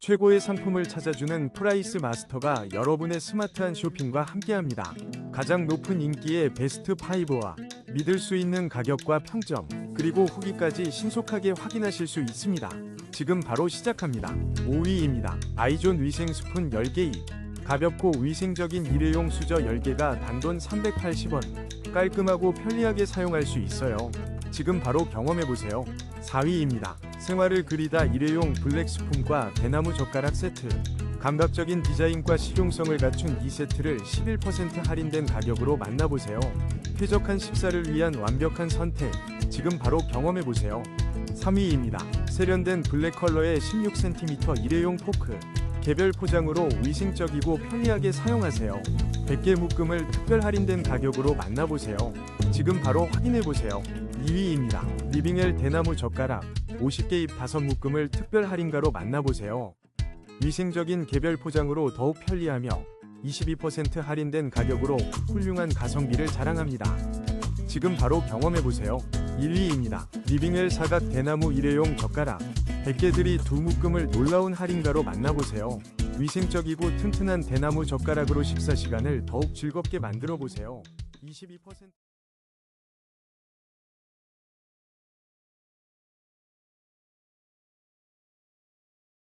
최고의 상품을 찾아주는 프라이스 마스터가 여러분의 스마트한 쇼핑과 함께합니다. 가장 높은 인기의 베스트 5와 믿을 수 있는 가격과 평점, 그리고 후기까지 신속하게 확인하실 수 있습니다. 지금 바로 시작합니다. 5위입니다. 아이존 위생 스푼 10개 입. 가볍고 위생적인 일회용 수저 10개가 단돈 380원. 깔끔하고 편리하게 사용할 수 있어요. 지금 바로 경험해보세요. 4위입니다. 생활을 그리다 일회용 블랙 스푼과 대나무 젓가락 세트. 감각적인 디자인과 실용성을 갖춘 이 세트를 11% 할인된 가격으로 만나보세요. 쾌적한 식사를 위한 완벽한 선택. 지금 바로 경험해보세요. 3위입니다. 세련된 블랙 컬러의 16cm 일회용 포크. 개별 포장으로 위생적이고 편리하게 사용하세요. 100개 묶음을 특별 할인된 가격으로 만나보세요. 지금 바로 확인해보세요. 2위입니다. 리빙엘 대나무 젓가락 50개 입 5묶음을 특별 할인가로 만나보세요. 위생적인 개별 포장으로 더욱 편리하며 22% 할인된 가격으로 훌륭한 가성비를 자랑합니다. 지금 바로 경험해보세요. 1위입니다. 리빙엘 사각 대나무 일회용 젓가락 100개들이 두 묶음을 놀라운 할인가로 만나보세요. 위생적이고 튼튼한 대나무 젓가락으로 식사 시간을 더욱 즐겁게 만들어 보세요. 22%